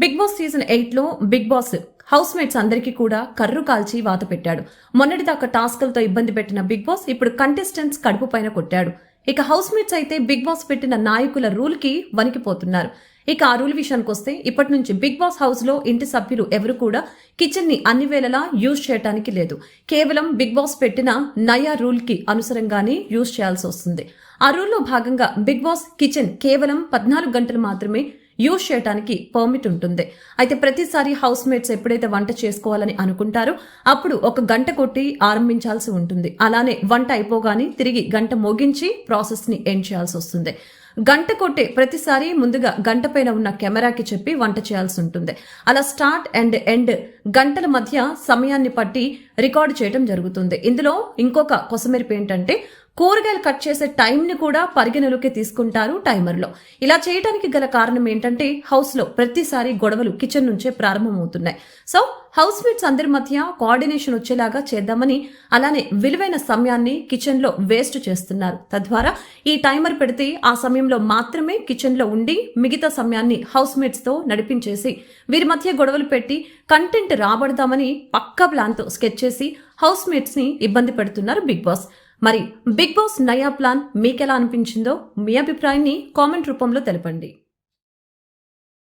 Big Boss season ఎయిట్లో Bigg Boss housemates అందరికీ కూడా కర్రు కాల్చి వాత పెట్టాడు. మొన్నటిదాకా టాస్కులతో ఇబ్బంది పెట్టిన బిగ్ బాస్ ఇప్పుడు కంటెస్టెంట్స్ కడుపు పైన కొట్టాడు. ఇక హౌస్ మేట్స్ అయితే బిగ్ బాస్ పెట్టిన నాయకుల రూల్కి వణికిపోతున్నారు. ఇక ఆ రూల్ విషయానికి వస్తే ఇప్పటి నుంచి బిగ్ బాస్ హౌస్లో ఇంటి సభ్యులు ఎవరు కూడా కిచెన్ని అన్ని వేళలా యూజ్ చేయడానికి లేదు. కేవలం బిగ్ బాస్ పెట్టిన నయా రూల్కి అనుసరంగానే యూజ్ చేయాల్సి వస్తుంది. ఆ రూల్లో భాగంగా బిగ్ బాస్ కిచెన్ కేవలం పద్నాలుగు గంటలు మాత్రమే యూజ్ చేయడానికి పర్మిట్ ఉంటుంది. అయితే ప్రతిసారి హౌస్ మేట్స్ ఎప్పుడైతే వంట చేసుకోవాలని అనుకుంటారో అప్పుడు ఒక గంట కొట్టి ఆరంభించాల్సి ఉంటుంది. అలానే వంట అయిపోగానే తిరిగి గంట మోగించి ప్రాసెస్ని ఎండ్ చేయాల్సి వస్తుంది. గంట కొట్టే ప్రతిసారి ముందుగా గంట పైన ఉన్న కెమెరాకి చెప్పి వంట చేయాల్సి ఉంటుంది. అలా స్టార్ట్ అండ్ ఎండ్ గంటల మధ్య సమయాన్ని పట్టి రికార్డ్ చేయడం జరుగుతుంది. ఇందులో ఇంకొక కొసమెరుపు ఏంటంటే కూరగాయలు కట్ చేసే టైంని కూడా పరిగణలోకి తీసుకుంటారు టైమర్లో. ఇలా చేయడానికి గల కారణం ఏంటంటే హౌస్లో ప్రతిసారి గొడవలు కిచెన్ నుంచే ప్రారంభమవుతున్నాయి. సో హౌస్ మేట్స్ అందరి మధ్య కోఆర్డినేషన్ వచ్చేలాగా చేద్దామని అలానే విలువైన సమయాన్ని కిచెన్లో వేస్ట్ చేస్తున్నారు. తద్వారా ఈ టైమర్ పెడితే ఆ సమయంలో మాత్రమే కిచెన్లో ఉండి మిగతా సమయాన్ని హౌస్ మేట్స్తో నడిపించేసి వీరి మధ్య గొడవలు పెట్టి కంటెంట్ రాబడదామని పక్క ప్లాన్తో స్కెచ్ చేసి హౌస్ మేట్స్ని ఇబ్బంది పెడుతున్నారు బిగ్ బాస్. మరి బిగ్ బాస్ నయా ప్లాన్ మీకెలా అనిపించిందో మీ అభిప్రాయాన్ని కామెంట్ రూపంలో తెలపండి.